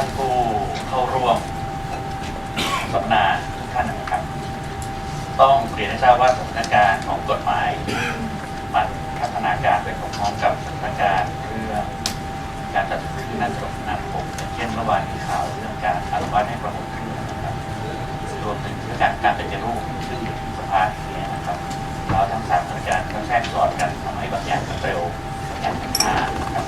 ท่านผู้เข้าร่วมสัมมนาทุกท่านนะครับ ต้องเรียนให้ทราบว่าสถานการณ์ของกฎหมาย มันพัฒนาการไปพร้อมๆกับสถานการณ์เรื่องการจัดซื้อนั่นสมนาผมเช่นเมื่อวานมีข่าวเรื่องการอนุมัติให้ประมูลขึ้นนะครับรวมถึงเรื่องการการเป็นรูปซึ่งอยู่ที่สภาเนี่ยนะครับเราทั้งสามสถานการณ์ก็แทรกซ้อนกันทำให้บางอย่างเร็วบางอย่างช้านะครับ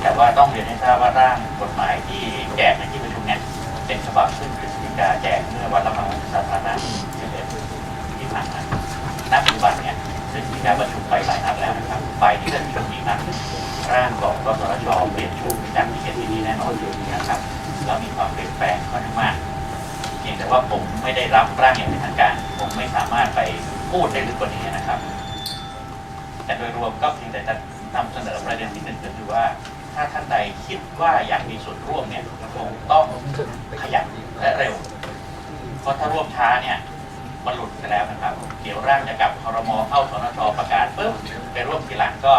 แต่ ว่าต้องเรียนให้ทราบว่าร่างกฎหมายที่แจกในที่ประชุมเนี่ยเป็นฉบับซึ่งกฤษฎีกาแจกเมื่อวันรับฟังสาธารณะ11ที่ผ่านมาณปัจจุบันเนี่ยซึ่งมีการประชุมไปหลายนัดแล้วนะครับไปที่จะมีชุมอีกนัดร่างของกสทชเปลี่ยนชุดจากที่เขียนที่นี่แน่นอนอยู่นะครับแล้วมีความเปลี่ยนแปลงค่อนข้างมากเพียงแต่ว่าผมไม่ได้รับร่างอย่างเป็นทางการ ผมไม่สามารถไปพูดได้ลึกกว่านี้นะครับ แต่โดยรวมก็เพียงแต่จะนำเสนอประเด็นที่หนึ่งก็คือว่า ถ้าท่านใดคิดว่าอยากมีส่วนร่วมเนี่ยคงต้องขยันและเร็ว เพราะถ้าร่วมช้าเนี่ยมันหลุดไปแล้วนะครับ เดี๋ยวร่างจะกลับคอรมอเข้าสนชประกาศปุ๊บไปร่วมทีหลังก็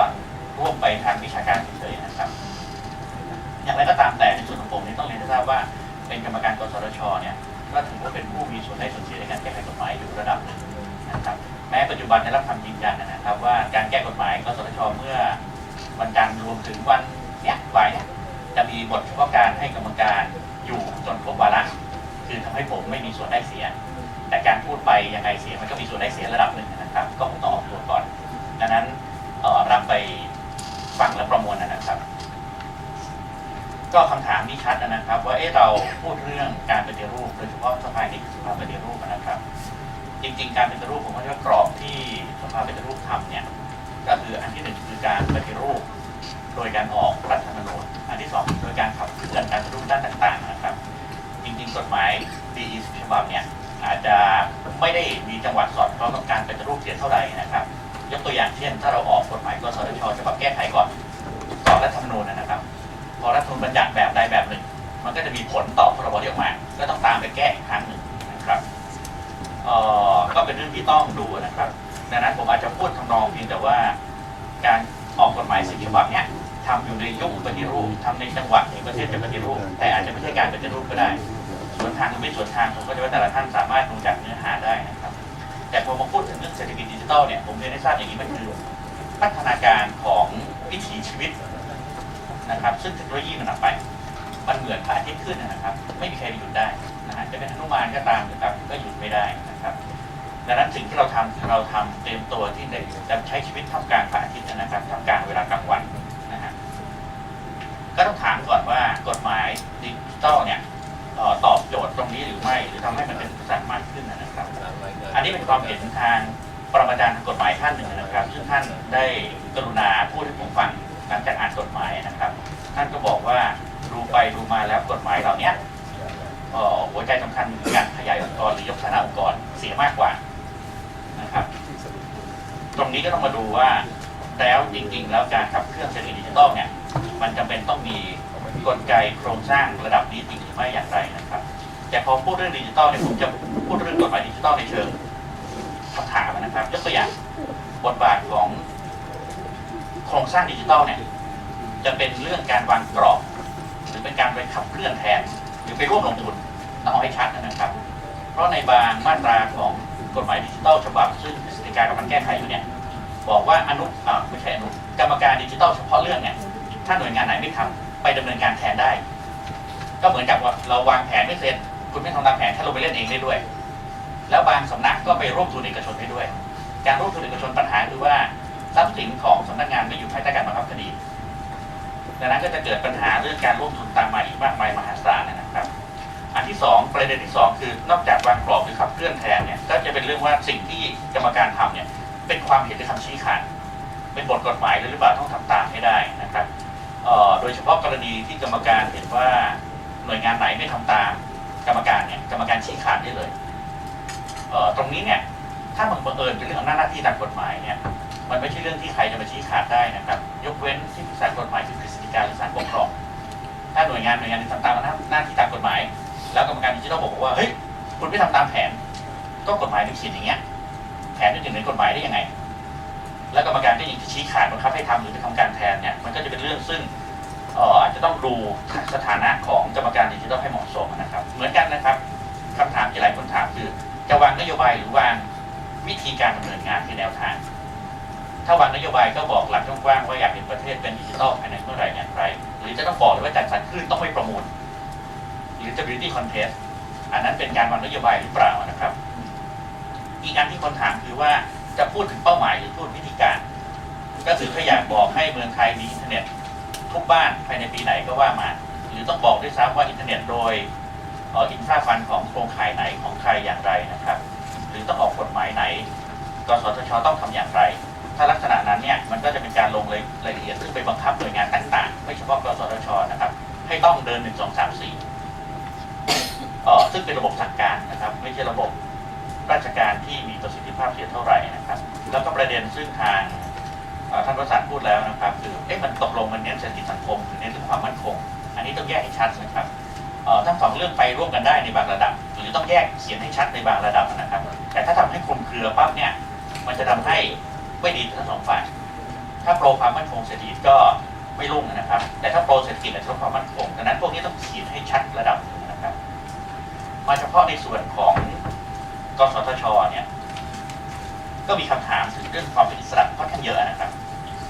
ร่วมไปทางวิชาการเฉยๆนะครับ อย่างไรก็ตามแต่ในส่วนของผมนี่ต้องเรียนให้ทราบว่า เป็นกรรมการกสทชเนี่ยก็ถือว่าเป็นผู้มีส่วนได้ส่วนเสียในการแก้ไขกฎหมายอยู่ระดับหนึ่งนะครับแม้ปัจจุบันได้รับคำยืนยันนะครับ ว่าการแก้กฎหมายกสทชเมื่อวันจันทร์รวมถึงวัน เนี้ยบ่ายเนี้ยจะมีบทเฉพาะการให้กรรมการอยู่จนครบวาระคือทำให้ผมไม่มีส่วนได้เสีย แต่การพูดไปยังไงเสียมันก็มีส่วนได้เสียระดับหนึ่งนะครับ ก็คงต้องออกตัวก่อน ดังนั้นรับไปฟังและประมวลนะครับ ก็คำถามนี้ชัดนะครับ ว่าเอ๊ะเราพูดเรื่องการปฏิรูปโดยเฉพาะสภานิติสภาปฏิรูปนะครับ จริง ๆ การปฏิรูปผมว่าจะกรอบที่สภาปฏิรูปทำเนี่ยก็คืออันที่หนึ่งคือการปฏิรูป โดยการออกรัฐธรรมนูญอันที่สองโดยการขับเคลื่อนการปฏิรูปด้านต่างๆนะครับ จริงๆกฎหมายดีฉบับเนี่ยอาจจะไม่ได้มีจังหวัดสอดคล้องกับการปฏิรูปเพียเท่าไหร่นะครับยกตัวอย่างเช่น ถ้าเราออกกฎหมายกสทชฉบับแก้ไขก่อนก่อนรัฐธรรมนูญนะครับ พอรัฐธรรมนูญบัญญัติแบบใดแบบหนึ่ง มันก็จะมีผลต่อพรบที่ออกมา ก็ต้องตามไปแก้อีกครั้งหนึ่งนะครับก็เป็นเรื่องที่ต้องดูนะครับดังนั้นผมอาจจะพูดทำนองเพียงแต่ว่าการออกกฎหมายสิ่งฉบับเนี้ย ทำอยู่ในยุคปฏิรูปทำในจังหวะที่ประเทศจะปฏิรูป แต่อาจจะไม่ใช่การปฏิรูปก็ได้ ส่วนทางหรือไม่ส่วนทางผมก็จะว่าแต่ละท่านสามารถดูจากเนื้อหาได้นะครับ แต่พอมาพูดถึงเรื่องเศรษฐกิจดิจิทัลเนี่ยผมเรียนให้ทราบอย่างนี้มันคือพัฒนาการของวิถีชีวิตนะครับ ซึ่งเทคโนโลยีมันนำไป มันเหมือนพระอาทิตย์ขึ้นนะครับ ไม่มีใครไปหยุดได้นะฮะจะเป็นอนุมานก็ตามนะครับก็หยุดไม่ได้นะครับดังนั้นสิ่งที่เราทำคือเราทำเตรียมตัวที่จะใช้ชีวิตท่ากลางพระอาทิตย์นะครับ ความเห็นทางปรมาจารย์ทางกฎหมายท่านหนึ่งนะครับ ซึ่งท่านได้กรุณาพูดให้ผมฟังหลังจากอ่านกฎหมายนะครับ ท่านก็บอกว่าดูไปดูมาแล้วกฎหมายเหล่านี้ยเอ่อหัวใจสำคัญคือการขยายองค์กรหรือยกฐานะองค์กรเสียมากกว่านะครับ ตรงนี้ก็ต้องมาดูว่าแล้วจริงๆ แล้วการขับเคลื่อนเศรษฐกิจดิจิทัลเนี่ยมันจำเป็นต้องมีกลไกโครงสร้างระดับนี้จริงหรือไม่อย่างไรนะครับ แต่พอพูดเรื่องดิจิทัลเนี่ยผมจะพูดเรื่องกฎหมายดิจิทัลในเชิง คำถามนะครับยกตัวอย่างบทบาทของโครงสร้างดิจิทัลเนี่ยจะเป็นเรื่องการวางกรอบ หรือเป็นการไปขับเคลื่อนแทน หรือไปร่วมลงทุนต้องเอาให้ชัดนะครับ เพราะในบางมาตราของกฎหมายดิจิทัลฉบับซึ่งกฤษฎีกากำลังแก้ไขอยู่เนี่ยบอกว่าอนุอ่าไม่ใช่อนุกรรมการดิจิทัลเฉพาะเรื่องเนี่ยถ้าหน่วยงานไหนไม่ทำไปดำเนินการแทนได้ ก็เหมือนกับว่าเราวางแผนไม่เสร็จ คุณไม่ทำตามแผนถ้าเราไปเล่นเองได้ด้วย แล้วบางสำนักก็ไปร่วมทุนเอกชนได้ด้วย การร่วมทุนเอกชนปัญหาคือว่าทรัพย์สินของสำนักงานไม่อยู่ภายใต้การบังคับคดีดังนั้นก็จะเกิดปัญหาเรื่องการร่วมทุนตามมาอีกมากมายมหาศาลนะครับ อันที่สองประเด็นที่สองคือนอกจากวางกรอบหรือขับเคลื่อนแทนเนี่ยก็จะเป็นเรื่องว่าสิ่งที่กรรมการทำเนี่ยเป็นความเห็นหรือคำชี้ขาดเป็นบทกฎหมายหรือเปล่าต้องทำตามให้ได้นะครับโดยเฉพาะกรณีที่กรรมการเห็นว่าหน่วยงานไหนไม่ทำตามกรรมการเนี่ยกรรมการชี้ขาดได้เลย ตรงนี้เนี่ยถ้ามันบังเอิญเป็นเรื่องของหน้าหน้าที่ตามกฎหมายเนี่ยมันไม่ใช่เรื่องที่ใครจะมาชี้ขาดได้นะครับ ยกเว้นที่ปรึกษากฎหมายคือกฤษฎีกาหรือศาลปกครอง ถ้าหน่วยงานหน่วยงานนึ่งทำตามหน้าหน้าที่ตามกฎหมาย แล้วกรรมการดิจิทัลบอกว่าเฮ้ยคุณไม่ทำตามแผน ก็กฎหมายมันเขียนอย่างเงี้ยแผนจะถึงในกฎหมายได้ยังไง แล้วกรรมการก็ยังจะชี้ขาดบังคับให้ทำหรือไปทำการแทนเนี่ยมันก็จะเป็นเรื่องซึ่งอาจจะต้องดูสถานะของกรรมการดิจิทัลให้เหมาะสมนะครับ เหมือนกันนะครับคำถามที่หลายคนถามคือ จะวางนโยบายหรือวางวิธีการดำเนินงานคือแนวทาง ถ้าวางนโยบายก็บอกหลักกว้างๆว่าอยากเห็นประเทศเป็นดิจิทัลภายในเมื่อไหร่อย่างไร หรือจะต้องบอกเลยว่าจัดสรรคลื่นต้องไม่ประมูล หรือจะ beauty contest อันนั้นเป็นการวางนโยบายหรือเปล่านะครับ อีกอันที่คนถามคือว่าจะพูดถึงเป้าหมายหรือพูดวิธีการ ก็คือถ้าอยากบอกให้เมืองไทยมีอินเทอร์เน็ต ทุกบ้านภายในปีไหนก็ว่ามา หรือต้องบอกด้วยซ้ำว่าอินเทอร์เน็ตโดย อ่ออินฟราฟันของโครงข่ายไหนของใครอย่างไรนะครับ หรือต้องออกกฎหมายไหนกสทชต้องทำอย่างไร ถ้าลักษณะนั้นเนี่ยมันก็จะเป็นการลงรายละเอียดซึ่งไปบังคับหน่วยงานต่างๆ ไม่เฉพาะกสทชนะครับ ให้ต้องเดินหนึ่งสองสามสี่ซึ่งเป็นระบบสั่งการนะครับ ไม่ใช่ระบบราชการที่มีประสิทธิภาพเสียเท่าไหร่นะครับ แล้วก็ประเด็นซึ่งทางท่านประสานพูดแล้วนะครับ คือเอ๊ะมันตกลงมันเน้นเศรษฐกิจสังคมหรือเน้นเรื่องความมั่นคง อันนี้ต้องแยกให้ชัดนะครับ ทั้งสองเรื่องไปร่วมกันได้ในบางระดับ หรือต้องแยกเขียนให้ชัดในบางระดับนะครับ แต่ถ้าทำให้คลุมเครือปั๊บเนี่ย มันจะทำให้ไม่ดีทั้งสองฝ่าย ถ้าโปรความมั่นคงเศรษฐกิจก็ไม่รุ่งนะครับ แต่ถ้าโปรเศรษฐกิจอาจจะลดความมั่นคงดังนั้นพวกนี้ต้องเขีดให้ชัดระดับหนึ่งนะครับ มาเฉพาะในส่วนของกสทชเนี่ยก็มีคำถามถึงเรื่องความเป็นอิสระค่อนข้างเยอะนะครับ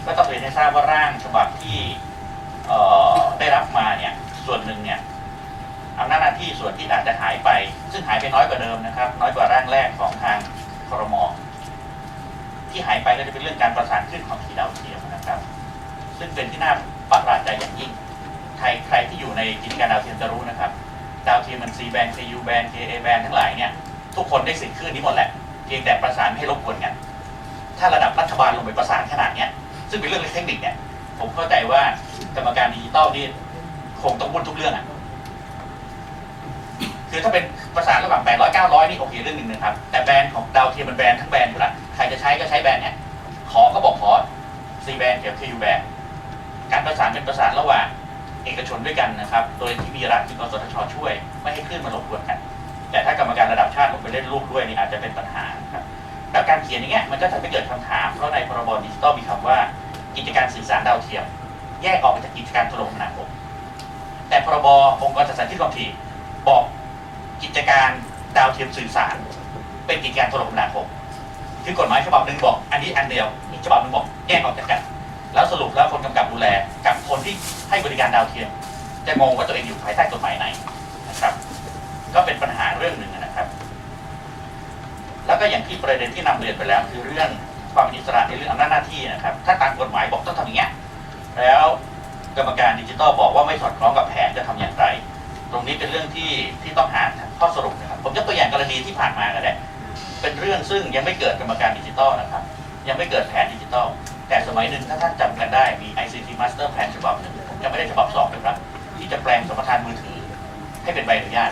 ก็ต้องเรียนให้ทราบว่าร่างฉบับที่ได้รับมาเนี่ยส่วนหนึ่งเนี่ยำนาจหน้าที่ส่วนที่อาจจะหายไป ซึ่งหายไปน้อยกว่าเดิมนะครับ น้อยกว่าร่างแรกของทางครมที่หายไปก็จะเป็นเรื่องการประสานขึ้นของขีดาวเทียมนะครับ ซึ่งเป็นที่น่าประหลาดใจอย่างยิ่งใครใครที่อยู่ในกิจการดาวเทียมจะรู้นะครับ ดาวเทียมมัน C band KU band KA band ทั้งหลายเนี่ยทุกคนได้สิทธิ์ขึ้นนี้หมดแหละเพียงแต่ประสานให้รบกวนกัน ถ้าระดับรัฐบาลลงไปประสานขนาดเนี้ยซึ่งเป็นเรื่องเทคนิคเนี่ยผมเข้าใจว่ากรรมการดิจิตอลนี่คงต้องวุ่นทุกเรื่องอะ คือถ้าเป็นประสาระหว่าง800 900นี่โอเคเรื่องหนึ่งนะครับ แต่แบรนด์ของดาวเทียมมันแบรนด์ทั้งแบรนด์อยู่ละใครจะใช้ก็ใช้แบรนด์เนี้ยขอก็บอกขอ C แบรนด์เกี่ยว KU แบรนด์การประสานเป็นประสานระหว่างเอกชนด้วยกันนะครับ โดยที่มีรัฐคือกสทชช่วย ไม่ให้คลื่นมารบกวนกัน แต่ถ้ากรรมการระดับชาติลงไปเล่นลูกด้วยนี่อาจจะเป็นปัญหาครับแล้วการเขียนอย่างเงี้ยมันก็ทำให้เกิดคำถาม เพราะในพรบดิจิตอลมีคำว่ากิจการสื่อสารดาวเทียม แยกออกจากกิจการโทรคมนาคมแต่พรบองค์กรจัดสรรที่ความถี่บอก กิจการดาวเทียมสื่อสาร เป็นกิจการโทรคมนาคมคือกฎหมายฉบับหนึ่งบอก อันนี้อันเดียวอีกฉบับหนึ่งบอกแยกออกจากกัน แล้วสรุปแล้วคนกำกับดูแลกับคนที่ให้บริการดาวเทียม จะงงว่าตัวเองอยู่ภายใต้กฎหมายไหนนะครับ ก็เป็นปัญหาเรื่องหนึ่งนะครับ แล้วก็อย่างที่ประเด็นที่นำเรียนไปแล้ว คือเรื่องความอิสระในเรื่องอำนาจหน้าที่นะครับ ถ้าตามกฎหมายบอกต้องทำอย่างเงี้ยแล้วกรรมการดิจิทัลบอกว่าไม่สอดคล้องกับแผนจะทำอย่างไร ตรงนี้เป็นเรื่องที่ที่ต้องหา ข้อสรุปนะครับผมยกตัวอย่างกรณีที่ผ่านมาก็ได้เป็นเรื่องซึ่งยังไม่เกิดกรรมการดิจิทัลนะครับ ยังไม่เกิดแผนดิจิทัลแต่สมัยหนึ่งถ้าท่านจำกันได้มี ICT Master Plan ฉบับหนึ่งผมยังไม่ได้ฉบับสองนะครับ ที่จะแปลงสมรทานมือถือ ให้เป็นใบอนุญาต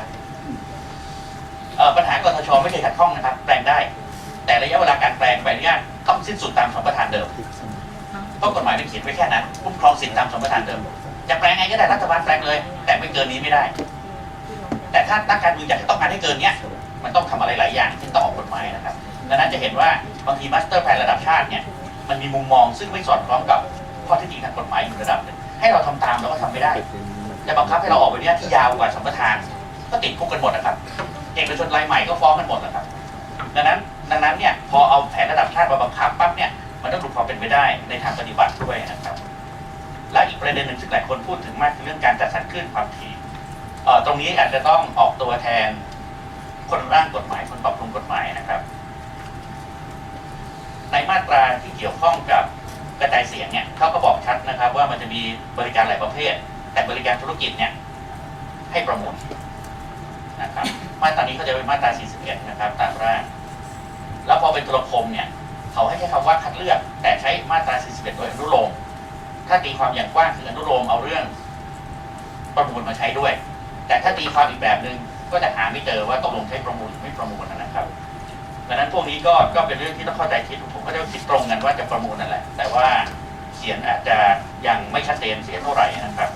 ปัญหากสชไม่เคยขัดข้องนะครับ แปลงได้ แต่ระยะเวลาการแปลงใบอนุญาตต้องสิ้นสุดตามสมรทานเดิมเพราะกฎหมายมันเขียนไว้แค่นั้นคุ้มครองสิทธิตามสมรทานเดิมจะแปลงไงก็ได้รัฐบาลแปลงเลย แต่ไม่เกินนี้ไม่ได้ แต่ถ้านักการเมืองอยากจะต้องการให้เกินเนี้ยมันต้องทำอะไรหลายอย่างที่ต้องออกกฎหมายนะครับดังนั้นจะเห็นว่าบางทีมาสเตอร์แพลนระดับชาติเนี่ยมันมีมุมมองซึ่งไม่สอดคล้องกับข้อเท็จจริงทางกฎหมายอยู่ระดับหนึ่งให้เราทำตามเราก็ทำไม่ได้จะบังคับให้เราออกไปเนี่ยที่ยาวกว่าสัมปทาน ก็ติดคุกกันหมดนะครับเอกชนรายใหม่ก็ฟ้องกันหมดนะครับดังนั้นดังนั้นเนี่ยพอเอาแผนระดับชาติมาบังคับปั๊บเนี่ยมันต้องดูความเป็นไปได้ในทางปฏิบัติด้วยนะครับและอีกประเด็นหนึ่งซึ่งหลายคนพูดถึงมากคือเรื่องการจัดสรรคลื่นความถี่ ตรงนี้อาจจะต้องออกตัวแทนคนร่างกฎหมายคนปรับปรุงกฎหมายนะครับ ในมาตราที่เกี่ยวข้องกับกระจายเสียงเนี่ยเขาก็บอกชัดนะครับ ว่ามันจะมีบริการหลายประเภท แต่บริการธุรกิจเนี่ยให้ประมูลนะครับมาตรานี้เขาจะเป็นมาตรา 41 นะครับ ตามร่าง แล้วพอเป็นโทรคมเนี่ย เขาให้ใช้คำว่าคัดเลือก แต่ใช้มาตรา 41 โดยอนุโลม ถ้าตีความอย่างกว้างคืออนุโลมเอาเรื่องประมูลมาใช้ด้วย แต่ถ้าตีความอีกแบบหนึ่งก็จะหาไม่เจอว่าตกลงใช้ประมูลหรือไม่ประมูลนะครับดังนั้นพวกนี้ก็ก็เป็นเรื่องที่ต้องเข้าใจคิดผมก็จะคิดตรงกันว่าจะประมูลนั่นแหละ แต่ว่าเขียนอาจจะยังไม่ชัดเจนเสียเท่าไหร่นะครับ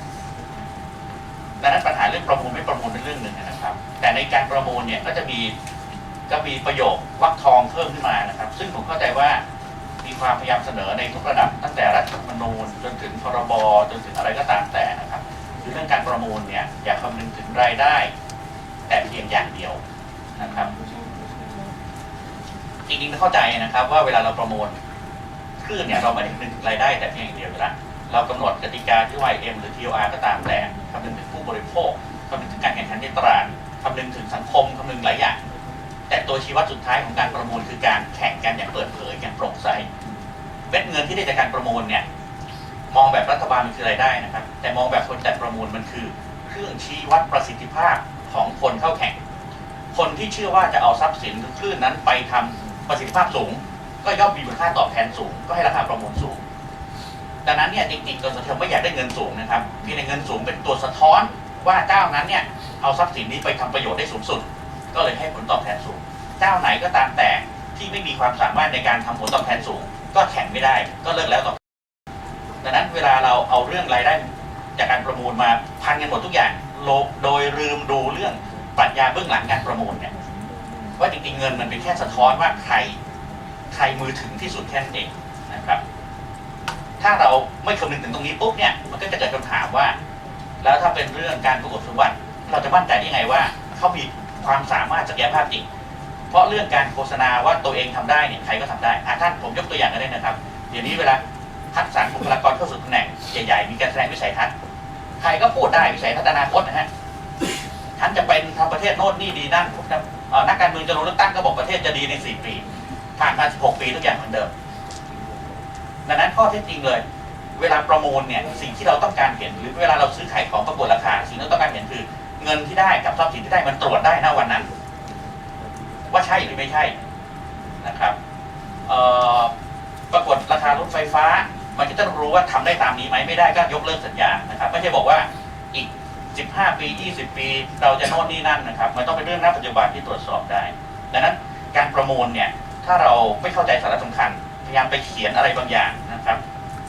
ดังนั้นปัญหาเรื่องประมูลไม่ประมูลเป็นเรื่องหนึ่งนะครับ แต่ในการประมูลเนี่ยก็จะมีก็มีประโยควรรทองเพิ่มขึ้นมานะครับ ซึ่งผมเข้าใจว่ามีความพยายามเสนอในทุกระดับตั้งแต่รัฐธรรมนูญจนถึงพรบจนถึงอะไรก็ตามแต่นะครับ คือเรื่องการประมูลเนี่ยอย่าคำนึงถึงรายได้ แต่เพียงอย่างเดียวนะครับจริงๆต้องเข้าใจนะครับ ว่าเวลาเราประมูลคลื่นเนี่ยเราไม่ได้คำนึงถึงรายได้แต่เพียงอย่างเดียวอยู่แล้วเรากำหนดกติกาที่ YM หรือ TOR ก็ตามแต่คำนึงถึงผู้บริโภคคำนึงถึงการแข่งขันในตลาดคำนึงถึงสังคมคำนึงหลายอย่าง แต่ตัวชี้วัดสุดท้ายของการประมูลคือการแข่งกันอย่างเปิดเผยอย่างโปร่งใสเม็ดเงินที่ได้จากการประมูลเนี่ย มองแบบรัฐบาลมันคือรายได้นะครับ แต่มองแบบคนจัดประมูลมันคือ เครื่องชี้วัดประสิทธิภาพของคนเข้าแข่ง คนที่เชื่อว่าจะเอาทรัพย์สินหรือคลื่นนั้นไปทำประสิทธิภาพสูง ก็ย่อมมีมูลค่าตอบแทนสูง ก็ให้ราคาประมูลสูง ดังนั้นเนี่ยจริงๆกสทชไม่อยากได้เงินสูงนะครับเพียงแต่เงินสูงเป็นตัวสะท้อนว่าเจ้านั้นเนี่ยเอาทรัพย์สินนี้ไปทำประโยชน์ได้สูงสุด ก็เลยให้ผลตอบแทนสูง เจ้าไหนก็ตามแต่ที่ไม่มีความสามารถในการทำผลตอบแทนสูง ก็แข่งไม่ได้ก็เลิกแล้วต่อ ดังนั้นเวลาเราเอาเรื่องรายได้จากการประมูลมาพันกันหมดทุกอย่างโลโดยลืมดูเรื่องปรัชญาเบื้องหลังการประมูลเนี่ยว่าจริงๆเงินมันเป็นแค่สะท้อนว่าใครใครมือถึงที่สุดแค่นั้นเองนะครับ ถ้าเราไม่คำนึงถึงตรงนี้ปุ๊บเนี่ยมันก็จะเกิดคำถามว่า แล้วถ้าเป็นเรื่องการประกวดสมบัติเราจะมั่นใจได้ยังไงว่าเขามีความสามารถศักยภาพจริง เพราะเรื่องการโฆษณาว่าตัวเองทำได้เนี่ยใครก็ทำได้อะท่านผมยกตัวอย่างก็ได้นะครับ เดี๋ยวนี้เวลา คัดสรรบุคลากรเข้าสู่ตำแหน่งใหญ่ๆ มีการแสดงวิสัยทัศน์ ใครก็พูดได้วิสัยทัศน์อนาคตนะฮะท่านจะเป็นทำประเทศโน่นนี่ดีนั่นผมจะนักการเมืองจะลงเลือกตั้งก็บอกประเทศจะดีใน 4 ปี ผ่านมา 16 ปีทุกอย่างเหมือนเดิม ดังนั้นข้อเท็จจริงเลย เวลาประมูลเนี่ยสิ่งที่เราต้องการเห็นหรือเวลาเราซื้อขายของประกวดราคา สิ่งที่เราต้องการเห็นคือเงินที่ได้กับทรัพย์สินที่ได้มันตรวจได้นะวันนั้น ว่าใช่หรือไม่ใช่นะครับประกวดราคารถไฟฟ้า มันจะต้องรู้ว่าทำได้ตามนี้ไหมไม่ได้ก็ยกเลิกสัญญานะครับไม่ใช่บอกว่าอีก 15 ปี 20 ปี เราจะโน่นนี่นั่นนะครับ มันต้องเป็นเรื่องณปัจจุบันที่ตรวจสอบได้ ดังนั้นการประมูลเนี่ยถ้าเราไม่เข้าใจสาระสำคัญ พยายามไปเขียนอะไรบางอย่างนะครับ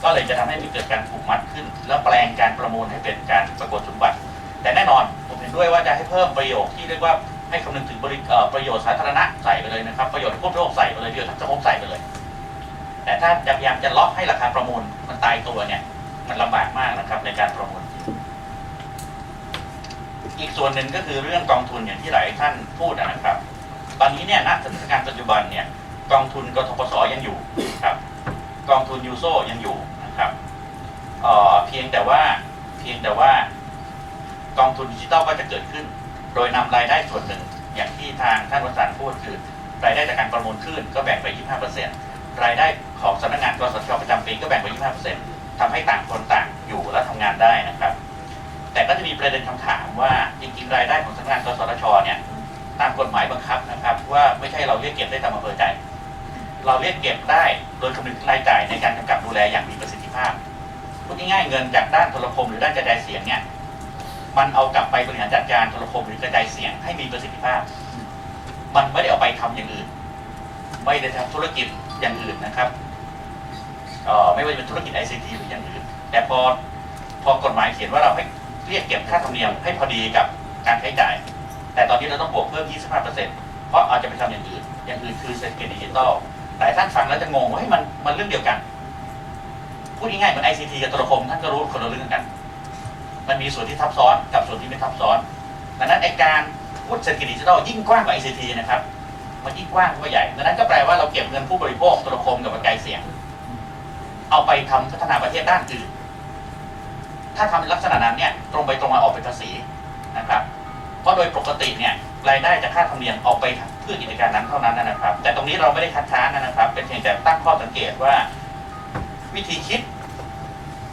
ก็เลยจะทำให้มีเกิดการผูกมัดขึ้น แล้วแปลงการประมูลให้เป็นการประกวดสมบัติ แต่แน่นอนผมเห็นด้วยว่าจะให้เพิ่มประโยชน์ที่เรียกว่าให้คำนึงถึงประโยชน์สาธารณะใส่ไปเลยนะครับ ประโยชน์ผู้บโภคใส่ไปเลยประโยชน์ทางสังคมใส่ แต่ถ้าจะพยายามจะล็อกให้ราคาประมูลมันตายตัวเนี่ย มันลำบากมากนะครับในการประมูล อีกส่วนหนึ่งก็คือเรื่องกองทุนอย่างที่หลายท่านพูดนะครับ ตอนนี้เนี่ยณสถานการณ์ปัจจุบันเนี่ย กองทุนกทปสยังอยู่ครับ กองทุนยูโซยังอยู่นะครับเออเพียงแต่ว่าเพียงแต่ว่ากองทุนดิจิตอลก็จะเกิดขึ้น โดยนำรายได้ส่วนหนึ่งอย่างที่ทางท่านวสันต์พูดคือรายได้จากการประมูลขึ้นก็แบ่งไป 25%ร รายได้ของสำนักงานกสชประจำปีก็แบ่งไป 25%ทำให้ต่างคนต่างอยู่และทำงานได้นะครับ แต่ก็จะมีประเด็นคำถามว่าจริงๆ รายได้ของสำนักงานกสชเนี่ยตามกฎหมายบังคับนะครับ ว่าไม่ใช่เราเรียกเก็บได้ตามอำเภอใจ เราเรียกเก็บได้โดยคำนึงถึงรายจ่ายในการกำกับดูแลอย่างมีประสิทธิภาพพูดง่ายๆเงินจากด้านโทรคมหรือด้านกระจายเสียงเนี่ยมันเอากลับไปบริหารจัดการโทรคมหรือกระจายเสียงให้มีประสิทธิภาพ มันไม่ได้เอาไปทำอย่างอื่น ไม่ได้ทำธุรกิจ อย่างอื่นนะครับไม่ว่าจะเป็นธุรกิจ ICT หรืออย่างอื่น แต่พอพอกฎหมายเขียนว่าเราให้เรียกเก็บค่าธรรมเนียมให้พอดีกับการใช้จ่าย แต่ตอนนี้เราต้องบวกเพิ่ม 25%เพราะอาจจะไปทำอย่างอื่น อย่างอื่นคือเศรษฐกิจดิจิทัลหลายท่านฟังแล้วจะงงว่าเฮ้มันมันเรื่องเดียวกัน พูดง่ายๆเหมือน ICT กับโทรคมท่านก็รู้คนละเรื่องกัน มันมีส่วนที่ทับซ้อนกับส่วนที่ไม่ทับซ้อน ดังนั้นไอการพูดเศรษฐกิจดิจิทัลยิ่งกว้างกว่า ICT นะครับ มันยิ่งกว้างเข้าไปใหญ่ดังนั้นก็แปลว่าเราเก็บเงินผู้บริโภคโทรคมกับกระจายเสี่ยง เอาไปทำพัฒนาประเทศด้านอื่น ถ้าทำลักษณะนั้นเนี่ยตรงไปตรงมาออกเป็นภาษีนะครับ เพราะโดยปกติเนี่ยรายได้จากค่าธรรมเนียมออกไปเพื่อกิจการนั้นเท่านั้นนะครับ แต่ตรงนี้เราไม่ได้คัดค้านนะครับ เป็นเพียงแต่ตั้งข้อสังเกตว่า วิธีคิด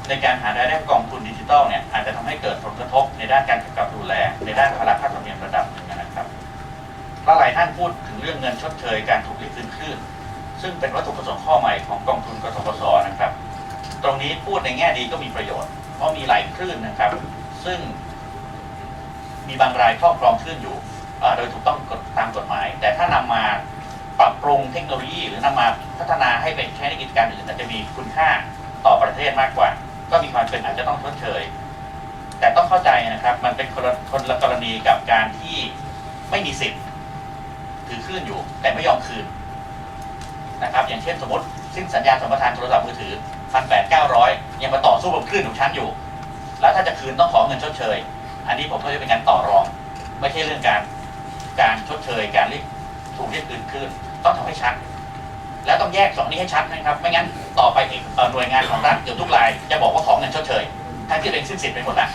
ในการหารายได้กองทุนดิจิทัลเนี่ยอาจจะทำให้เกิดผลกระทบในด้านการกำกับดูแลในด้านภาระค่าธรรมเนียมระดับ และหลายท่านพูดถึงเรื่องเงินชดเชยการถูกเรียกคืนคลื่น ซึ่งเป็นวัตถุประสงค์ข้อใหม่ของกองทุนกทปสนะครับ ตรงนี้พูดในแง่ดีก็มีประโยชน์ เพราะมีหลายคลื่นนะครับ ซึ่ง มีบางรายครอบครองคลื่นอยู่โดยถูกต้องตามกฎหมาย แต่ถ้านำมาปรับปรุงเทคโนโลยี หรือนำมาพัฒนาให้ไปใช้ในกิจการอื่นอาจจะมีคุณค่าต่อประเทศมากกว่า ก็มีความเป็นอาจจะต้องชดเชยแต่ต้องเข้าใจนะครับ มันเป็นคนละคนละกรณีกับการที่ไม่มีสิทธิ์ ถือคลื่นอยู่ แต่ไม่ยอมคืนนะครับ อย่างเช่นสมมติสิ้นสัญญาสัมปทานโทรศัพท์มือถือพันแปดเก้าร้อยยังมาต่อสู้บคลื่นของฉันอยู่ แล้วถ้าจะคืนต้องขอเงินชดเชย อันนี้ผมก็จะเป็นการต่อรอง ไม่ใช่เรื่องการการชดเชยการเรียกถูกเรียกคืนคืนต้องทำให้ชัด แล้วต้องแยกสองนี้ให้ชัดนะครับ ไม่งั้นต่อไปอีกหน่วยงานของรัฐเกือบทุกรายจะบอกว่าขอเงินชดเชยทั้งที่ตัวเองสิ้นสิทธิ์ไปหมดแล้ว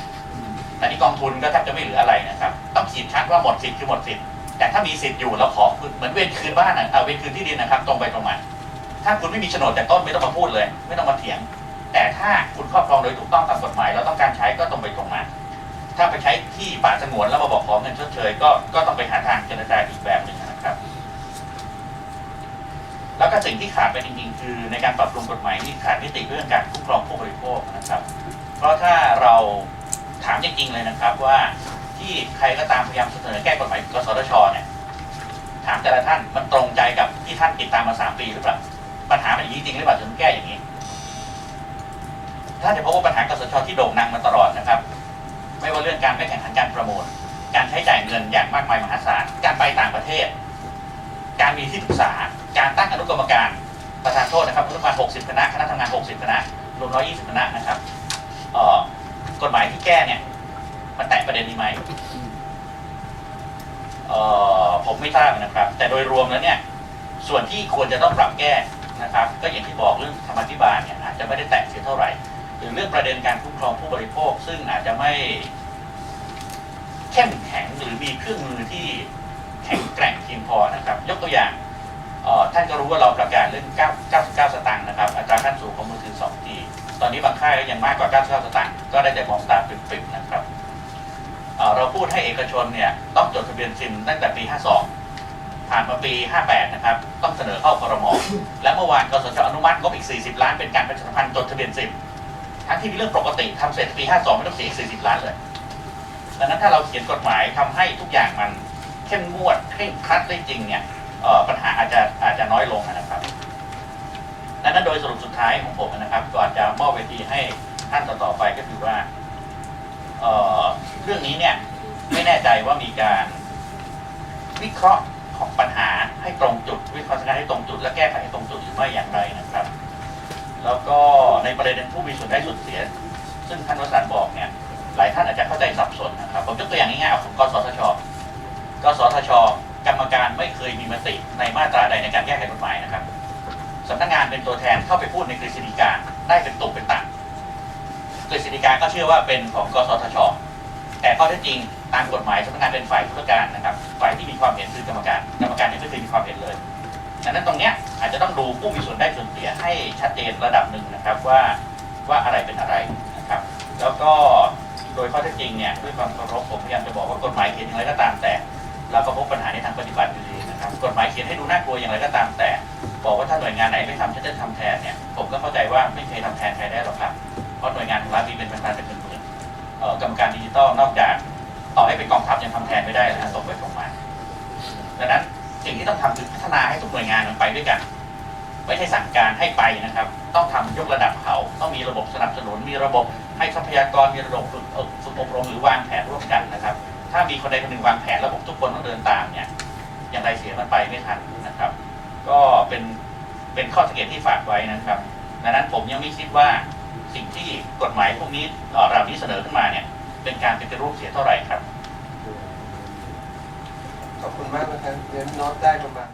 แต่นี่กองทุนก็แทบจะไม่เหลืออะไรนะครับ ต้องขีดชัดว่าหมดสิทธิ์คือหมดสิทธิ์ แต่ถ้ามีสิทธิ์อยู่เราขอคืนเหมือนเวรคืนบ้านอะเอาเวรคืนที่ดินนะครับ ตรงไปตรงมาถ้าคุณไม่มีโฉนดแต่ต้นไม่ต้องมาพูดเลย ไม่ต้องมาเถียง แต่ถ้าคุณครอบครองโดยถูกต้องตามกฎหมายแล้วต้องการใช้ก็ตรงไปตรงมา ถ้าไปใช้ที่ป่าสงวนแล้วมาบอกขอเงินชดเชยก็ก็ต้องไปหาทางเจรจาอีกแบบหนึ่งนะครับ แล้วก็สิ่งที่ขาดไปจริงๆ คือในการปรับปรุงกฎหมายที่ขาดมิติเรื่องการคุ้มครองผู้บริโภคนะครับ เพราะถ้าเราถามจริงๆเลยนะครับว่า ที่ใครก็ตามพยายามเสนอแก้กฎหมายกสทชเนี่ยถามแต่ละท่านมันตรงใจกับที่ท่านติดตามมาสามปีหรือเปล่าปัญหามันอย่างนี้จริงหรือเปล่าถึงแก้อย่างนี้ท่านจะพบว่าปัญหากสทชที่โด่งดังมาตลอดนะครับ ไม่ว่าเรื่องการไม่แข่งขันการประมูลการใช้จ่ายเงินอย่างมากมายมหาศาลการไปต่างประเทศ การมีที่ปรึกษาการตั้งอนุกรรมการประธานโทษนะครับอนุกรรมการ60 คณะคณะทำงาน 60 คณะรวม120 คณะนะครับเอ่อกฎหมายที่แก้เนี่ย มันแตะประเด็นนี้ไหมเอ่อผมไม่ทราบนะครับ แต่โดยรวมแล้วเนี่ย ส่วนที่ควรจะต้องปรับแก้นะครับ ก็อย่างที่บอกเรื่องธรรมาภิบาลเนี่ยอาจจะไม่ได้แตะเสียเท่าไหร่หรือเรื่องประเด็นการคุ้มครองผู้บริโภค ซึ่งอาจจะไม่เข้มแข็งหรือมีเครื่องมือที่แข็งแกร่งเพียงพอนะครับ ยกตัวอย่างท่านก็รู้ว่าเราประกาศเรื่อง 9 99สตางค์นะครับ อัตราขั้นสูงของมือถือ 2G ตอนนี้บางค่ายก็ยังมากกว่า 99 สตางค์ ก็ได้แต่มองตาปริบๆนะครับ เราพูดให้เอกชนเนี่ยต้องจดทะเบียนซิมตั้งแต่ปี 52 ผ่านมาปี 58 นะครับ ต้องเสนอเข้าครมและเมื่อวานกสชอนุมัติงบอีก 40 ล้านเป็นการประชาสัมพันธ์จดทะเบียนซิมทั้งที่เป็นเรื่องปกติทำเสร็จปี 52 ไม่ต้องเสียอีก 40 ล้านเลยดังนั้นถ้าเราเขียนกฎหมายทำให้ทุกอย่างมันเข้มงวดเคร่งครัดได้จริงเนี่ยปัญหาอาจจะอาจจะน้อยลงนะครับดังนั้นโดยสรุปสุดท้ายของผมนะครับก่อนจะมอบเวทีให้ท่านต่อๆไปก็คือว่า เอ่อเรื่องนี้เนี่ยไม่แน่ใจว่ามีการวิเคราะห์ของปัญหาให้ตรงจุด วิเคราะห์สถานการณ์ให้ตรงจุด และแก้ไขให้ตรงจุดหรือไม่อย่างไรนะครับ แล้วก็ในประเด็นผู้มีส่วนได้ส่วนเสีย ซึ่งท่านวสันต์บอกเนี่ยหลายท่านอาจจะเข้าใจสับสนนะครับผมยกตัวอย่างง่ายๆเอาของกสทชกสทช กรรมการไม่เคยมีมติในมาตราใดในการแก้ไขกฎหมายนะครับสำนักงานเป็นตัวแทนเข้าไปพูดในกฤษฎีกาได้เป็น กฤษฎีกาก็เชื่อว่าเป็นของกสทช แต่ข้อเท็จจริงตามกฎหมายสำนักงานเป็นฝ่ายธุรการนะครับ ฝ่ายที่มีความเห็นคือกรรมการ กรรมการเนี่ยไม่เคยมีความเห็นเลยดังนั้นตรงเนี้ยอาจจะต้องดูผู้มีส่วนได้ส่วนเสียให้ชัดเจนระดับหนึ่งนะครับว่าว่าอะไรเป็นอะไรนะครับ แล้วก็โดยข้อเท็จจริงเนี่ยด้วยความเคารพผมพยายามจะบอกว่ากฎหมายเขียนอย่างไรก็ตามแต่เราก็พบปัญหาในทางปฏิบัติอยู่ดีนะครับ กฎหมายเขียนให้ดูน่ากลัวอย่างไรก็ตามแต่ บอกว่าถ้าหน่วยงานไหนไม่ทำฉันจะทำแทนเนี่ยผมก็เข้าใจว่าไม่เคยทำแทนใครได้หรอกครับ เพราะหน่วยงานของรัฐมีเป็นพันเป็นหมื่นๆเอ่อกรรมการดิจิตอลนอกจากต่อให้เป็นกองทัพยังทำแทนไม่ได้เลยนะตรงไปตรงมาดังนั้นสิ่งที่ต้องทำคือพัฒนาให้ทุกหน่วยงานมันไปด้วยกัน ไม่ใช่สั่งการให้ไปนะครับ ต้องทำยกระดับเขาต้องมีระบบสนับสนุน มีระบบให้ทรัพยากรมีระบบฝึกฝึกอบรมหรือวางแผนร่วมกันนะครับ ถ้ามีคนใดคนหนึ่งวางแผนระบบทุกคนต้องเดินตามเนี่ยอย่างไรเสียมันไปไม่ทันนะครับ ก็เป็นเป็นข้อสังเกตที่ฝากไว้นะครับดังนั้นผมยังไม่คิดว่า สิ่งที่กฎหมายพวกนี้เรานี้เสนอขึ้นมาเนี่ย เป็นการเป็นรูปเสียเท่าไหร่ครับ ขอบคุณมากนะครับเรียนโน้ตได้ประมาณ